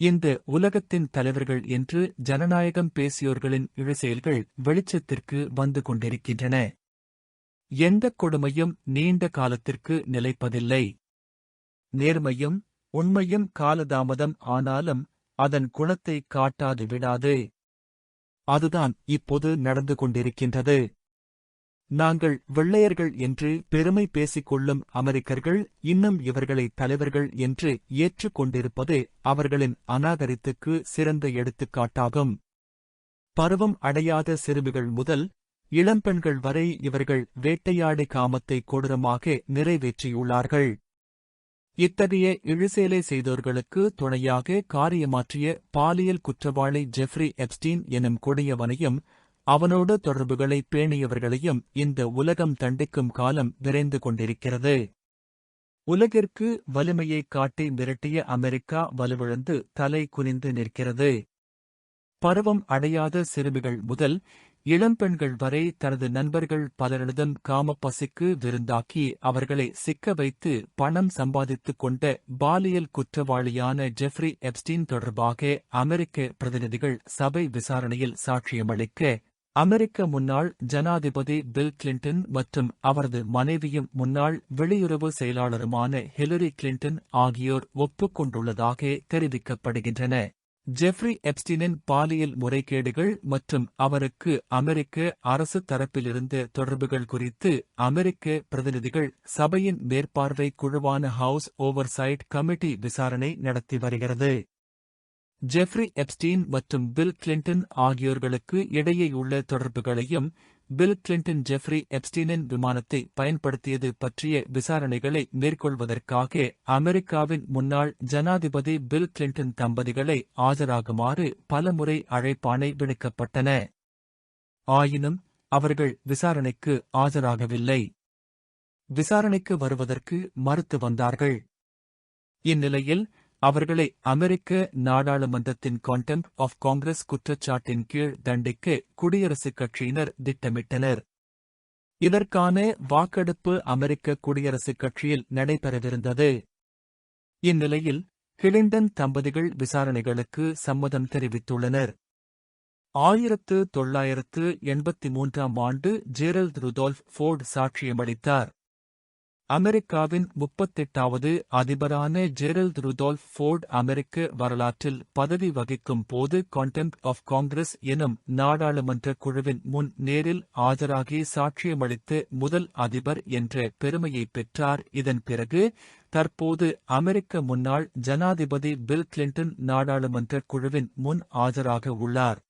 இந்த உலகத்தின் தலைவர்கள் என்று ஜனநாயகம் பேசியோர்களின் இழசெயல்கள் வெளிச்சத்திற்கு வந்து கொண்டிருக்கின்றன. எந்தக் கொடுமையும் நீண்ட காலத்திற்கு நிலைப்பதில்லை. நேர்மையும் உண்மையும் காலதாமதம் ஆனாலும் அதன் குணத்தை காட்டாது விடாது. அதுதான் இப்போது நடந்து கொண்டிருக்கின்றது. நாங்கள் வெள்ளையர்கள் என்று பெருமை பேசிக்கொள்ளும் அமெரிக்கர்கள் இன்னும் இவர்களை தலைவர்கள் என்று ஏற்றுக் கொண்டிருப்பது அவர்களின் அநாகரித்துக்கு சிறந்த எடுத்துக்காட்டாகும். பருவம் அடையாத சிறுமிகள் முதல் இளம்பெண்கள் வரை இவர்கள் வேட்டையாடி காமத்தை கொடூரமாக நிறைவேற்றியுள்ளார்கள். இத்தகைய இழுசேலை செய்தோர்களுக்கு துணையாக காரியமாற்றிய பாலியல் குற்றவாளி ஜெஃப்ரி எப்ஸ்டீன் எனும் கொடியவனையும் அவனோடு தொடர்புகளை பேணியவர்களையும் இந்த உலகம் தண்டிக்கும் காலம் விரைந்து கொண்டிருக்கிறது. உலகிற்கு வலிமையைக் காட்டி மிரட்டிய அமெரிக்கா வலுவிழந்து தலை குனிந்து நிற்கிறது. பருவம் அடையாத சிறுமிகள் முதல் இளம்பெண்கள் வரை தனது நண்பர்கள் பலரிடம் காமப்பசிக்கு விருந்தாக்கி அவர்களை சிக்க வைத்து பணம் சம்பாதித்துக் கொண்ட பாலியல் குற்றவாளியான ஜெஃப்ரி எப்ஸ்டீன் தொடர்பாக அமெரிக்க பிரதிநிதிகள் சபை விசாரணையில் சாட்சியமளிக்க அமெரிக்க முன்னாள் ஜனாதிபதி பில் கிளின்டன் மற்றும் அவரது மனைவியும் முன்னாள் வெளியுறவு செயலாளருமான ஹிலரி கிளின்டன் ஆகியோர் ஒப்புக்கொண்டுள்ளதாக தெரிவிக்கப்படுகின்றன. ஜெஃப்ரி எப்ஸ்டினின் பாலியல் முறைகேடுகள் மற்றும் அவருக்கு அமெரிக்க அரசு தரப்பிலிருந்து தொடர்புகள் குறித்து அமெரிக்க பிரதிநிதிகள் சபையின் மேற்பார்வை குழுவான ஹவுஸ் ஓவர்சைட் கமிட்டி விசாரணை நடத்தி வருகிறது. ஜெஃப்ரி எப்ஸ்டீன் மற்றும் பில் கிளின்டன் ஆகியோர்களுக்கு இடையேயுள்ள தொடர்புகளையும் பில் கிளின்டன் ஜெஃப்ரி எப்ஸ்டீனின் விமானத்தை பயன்படுத்தியது பற்றிய விசாரணைகளை மேற்கொள்வதற்காக அமெரிக்காவின் முன்னாள் ஜனாதிபதி பில் கிளின்டன் தம்பதிகளை ஆஜராகுமாறு பலமுறை அழைப்பாணை விடுக்கப்பட்டன. ஆயினும் அவர்கள் விசாரணைக்கு ஆஜராகவில்லை. விசாரணைக்கு வருவதற்கு மறுத்து வந்தார்கள். இந்நிலையில் அவர்களை அமெரிக்க நாடாளுமன்றத்தின் கான்டெம்ப் ஆஃப் காங்கிரஸ் குற்றச்சாட்டின் கீழ் தண்டிக்க குடியரசுக் கட்சியினர் திட்டமிட்டனர். இதற்கான வாக்கெடுப்பு அமெரிக்க குடியரசுக் கட்சியில் நடைபெறவிருந்தது. இந்நிலையில் கிளிண்டன் தம்பதிகள் விசாரணைகளுக்கு சம்மதம் தெரிவித்துள்ளனர். ஆயிரத்து தொள்ளாயிரத்து எண்பத்தி மூன்றாம் ஆண்டு ஜெரல் ருதோல்ஃப் ஃபோர்டு சாட்சியமளித்தார். அமெரிக்காவின் முப்பத்தெட்டாவது அதிபரான ஜெரல்ட் ருதோல்ஃப் ஃபோர்ட் அமெரிக்க வரலாற்றில் பதவி வகிக்கும் போது கான்டெம்ப் ஆஃப் காங்கிரஸ் எனும் நாடாளுமன்ற குழுவின் முன் நேரில் ஆஜராகி சாட்சியமளித்து முதல் அதிபர் என்ற பெருமையை பெற்றார். இதன் பிறகு தற்போது அமெரிக்க முன்னாள் ஜனாதிபதி பில் கிளின்டன் நாடாளுமன்ற குழுவின் முன் ஆஜராக உள்ளார்.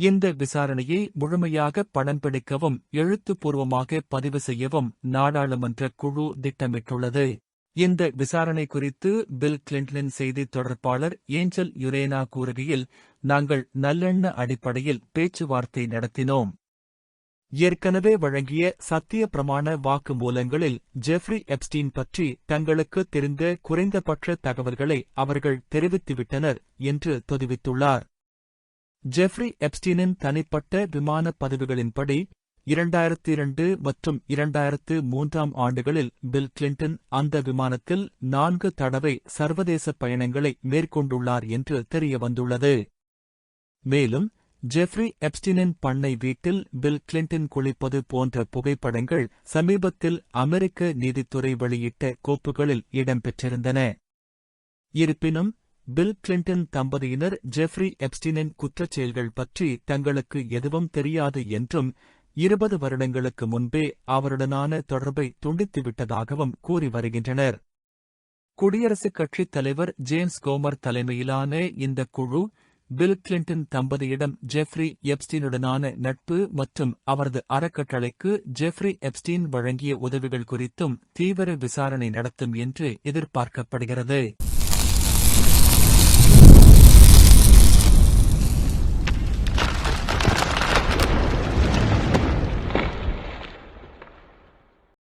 இந்த விசாரணையை முழுமையாக படம் பிடிக்கவும் எழுத்துப்பூர்வமாக பதிவு செய்யவும் நாடாளுமன்ற குழு திட்டமிட்டுள்ளது. இந்த விசாரணை குறித்து பில் கிளின்டன் செய்தி தொடர்பாளர் ஏஞ்சல் யுரேனா கூறுகையில் நாங்கள் நல்லெண்ண அடிப்படையில் பேச்சுவார்த்தை நடத்தினோம். ஏற்கனவே வழங்கிய சத்திய பிரமாண வாக்குமூலங்களில் ஜெஃப்ரி எப்ஸ்டீன் பற்றி தங்களுக்கு தெரிந்த குறைந்தபட்ச தகவல்களை அவர்கள் தெரிவித்துவிட்டனர் என்று தெரிவித்துள்ளார். ஜெஃப்ரி எப்ஸ்டீனின் தனிப்பட்ட விமான பதிவுகளின்படி இரண்டாயிரத்தி இரண்டு மற்றும் இரண்டாயிரத்து மூன்றாம் ஆண்டுகளில் பில் கிளின்டன் அந்த விமானத்தில் நான்கு தடவை சர்வதேச பயணங்களை மேற்கொண்டுள்ளார் என்று தெரியவந்துள்ளது மேலும் ஜெஃப்ரி எப்ஸ்டினின் பண்ணை வீட்டில் பில் கிளின்டன் குளிப்பது போன்ற புகைப்படங்கள் சமீபத்தில் அமெரிக்க நீதித்துறை வெளியிட்ட கோப்புகளில் இடம்பெற்றிருந்தன. இருப்பினும் பில் கிளின்டன் தம்பதியினர் ஜெஃப்ரி எப்ஸ்டினின் குற்றச் செயல்கள் பற்றி தங்களுக்கு எதுவும் தெரியாது என்றும் இருபது வருடங்களுக்கு முன்பே அவருடனான தொடர்பை துண்டித்துவிட்டதாகவும் கூறி வருகின்றனர். குடியரசுக் கட்சித் தலைவர் ஜேம்ஸ் கோமர் தலைமையிலான இந்த குழு பில் கிளின்டன் தம்பதியிடம் ஜெஃப்ரி எப்ஸ்டீனுடனான நட்பு மற்றும் அவரது அறக்கட்டளைக்கு ஜெஃப்ரி எப்ஸ்டீன் வழங்கிய உதவிகள் குறித்தும் தீவிர விசாரணை நடத்தும் என்று எதிர்பார்க்கப்படுகிறது.